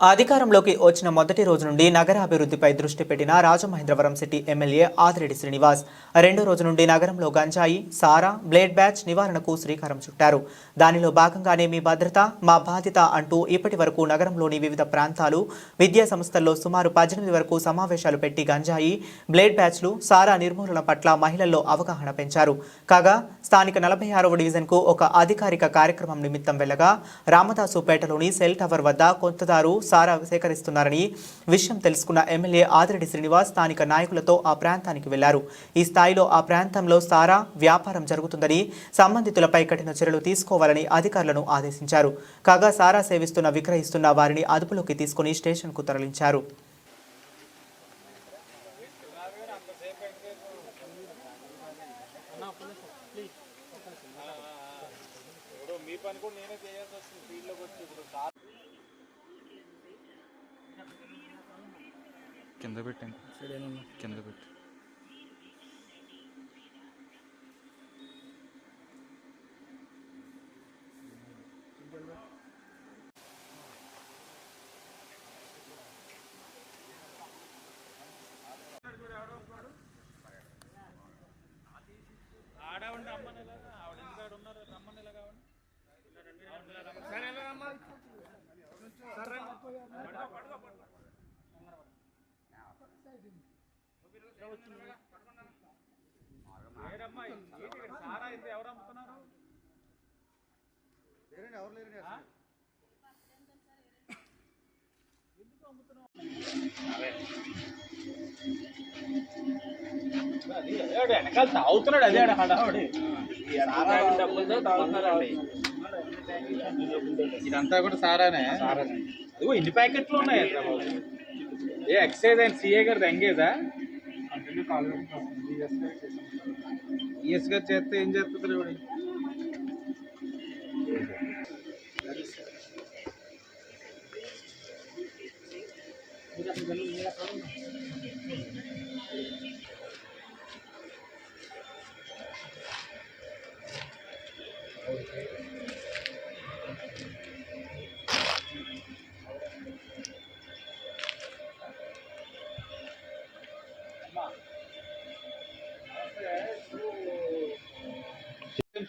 అధికారంలోకి వచ్చిన మొదటి రోజు నుండి నగరాభివృద్ధిపై దృష్టి పెట్టిన రాజమహేంద్రవరం సిటీ ఎమ్మెల్యే ఆదిరెడ్డి శ్రీనివాస్. రెండో రోజు నుండి నగరంలో గంజాయి సారా బ్లేడ్ బ్యాచ్ నివారణకు శ్రీకారం చుట్టారు. దానిలో భాగంగానే మీ భద్రత మా బాధ్యత అంటూ ఇప్పటి వరకు నగరంలోని వివిధ ప్రాంతాలు విద్యా సంస్థల్లో సుమారు పద్దెనిమిది వరకు సమావేశాలు పెట్టి గంజాయి బ్లేడ్ బ్యాచ్లు సారా నిర్మూలన పట్ల మహిళల్లో అవగాహన పెంచారు. కాగా స్థానిక నలభై ఆరవ డివిజన్కు ఒక అధికారిక కార్యక్రమం నిమిత్తం వెళ్ళగా రామదాసుపేటలోని సెల్ టవర్ వద్ద కొంతదారు సారా సేకరిస్తున్నారని విషయం తెలుసుకున్న ఎమ్మెల్యే ఆదిరెడ్డి శ్రీనివాస్ స్థానిక నాయకులతో ఆ ప్రాంతానికి వెళ్ళారు. ఈ స్థాయిలో ఆ ప్రాంతంలో సారా వ్యాపారం జరుగుతుందని సంబంధితులపై కఠిన చర్యలు తీసుకోవాలని అధికారులను ఆదేశించారు. కాగా సారా సేవిస్తున్న విక్రయిస్తున్న వారిని అదుపులోకి తీసుకుని స్టేషన్కు తరలించారు. మీ పని కూడా నేనే చేయాల్సి వస్తుంది ఫీల్డ్లోకి వచ్చి ఇప్పుడు సార్ కింద పెట్టాను కింద పెట్టి. సారా ఎవరు అమ్ముతున్నారు అదే వెనకాల తాగుతున్నాడు అదే ఆడ హడావుడి. డబ్బులతో తాగుతున్నారండి ఇదంతా కూడా సారానే. ఇదిగో ఇన్ని ప్యాకెట్లు ఉన్నాయి. ఏ ఎక్సైజ్ అయిన సిఏ గారు ఎంగేజా? ఈఎస్ గారు చేస్తే ఏం చేస్తుంది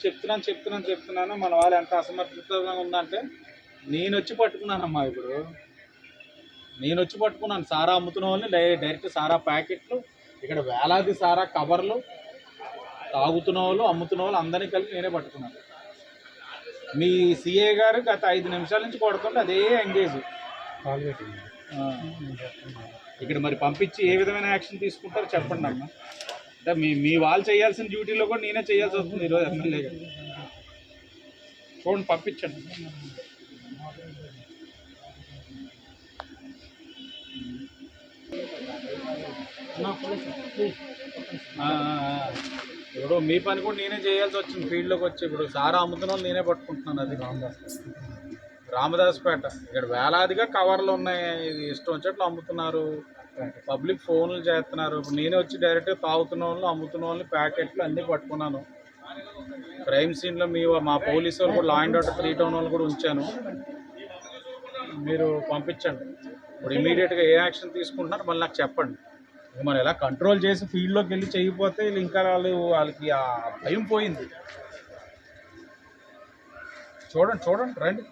చెప్తున్నాను చెప్తున్నాను చెప్తున్నాను. మన వాళ్ళు ఎంత అసమర్థతగా ఉందంటే నేను వచ్చి పట్టుకున్నానమ్మా ఇప్పుడు. నేను వచ్చి పట్టుకున్నాను. సారా అమ్ముతున్న వాళ్ళని డై- డైరెక్ట్ సారా ప్యాకెట్లు ఇక్కడ వేలాది సారా కవర్లు తాగుతున్న వాళ్ళు అమ్ముతున్న వాళ్ళు అందరినీ కలిపి నేనే పట్టుకున్నాను. మీ సిఏ గారు గత ఐదు నిమిషాల నుంచి కొడుతుంటే అదే ఎంగేజ్. ఇక్కడ మరి పంపించి ఏ విధమైన యాక్షన్ తీసుకుంటారో చెప్పండి అమ్మా. అంటే మీ మీ వాళ్ళు చేయాల్సిన డ్యూటీలో కూడా నేనే చేయాల్సి వస్తుంది ఈరోజు ఎమ్మెల్యేగా చూడండి పంపించండి. ఇప్పుడు మీ పని కూడా నేనే చేయాల్సి వచ్చింది ఫీల్డ్లోకి వచ్చి. ఇప్పుడు సారా అమ్ముతున్న వాళ్ళు నేనే పట్టుకుంటున్నాను అది. రామదాస్ రామదాస్పేట ఇక్కడ వేలాదిగా కవర్లు ఉన్నాయి. ఇది ఇష్టం వచ్చేట్లు అమ్ముతున్నారు. పబ్లిక్ ఫోన్లు చేస్తున్నారు. ఇప్పుడు నేనే వచ్చి డైరెక్ట్గా తాగుతున్న వాళ్ళు అమ్ముతున్న వాళ్ళని ప్యాకెట్లు అన్నీ పట్టుకున్నాను. క్రైమ్ సీన్లో మీ మా పోలీసు వాళ్ళు కూడా law and order three town వాళ్ళు కూడా ఉంచాను. మీరు పంపించండి. ఇప్పుడు ఇమీడియట్గా ఏ యాక్షన్ తీసుకుంటున్నారు మళ్ళీ నాకు చెప్పండి. మనం ఎలా కంట్రోల్ చేసి ఫీల్డ్లోకి వెళ్ళి చేయకపోతే వీళ్ళు ఇంకా వాళ్ళు వాళ్ళకి ఆ భయం పోయింది. చూడండి చూడండి రండి.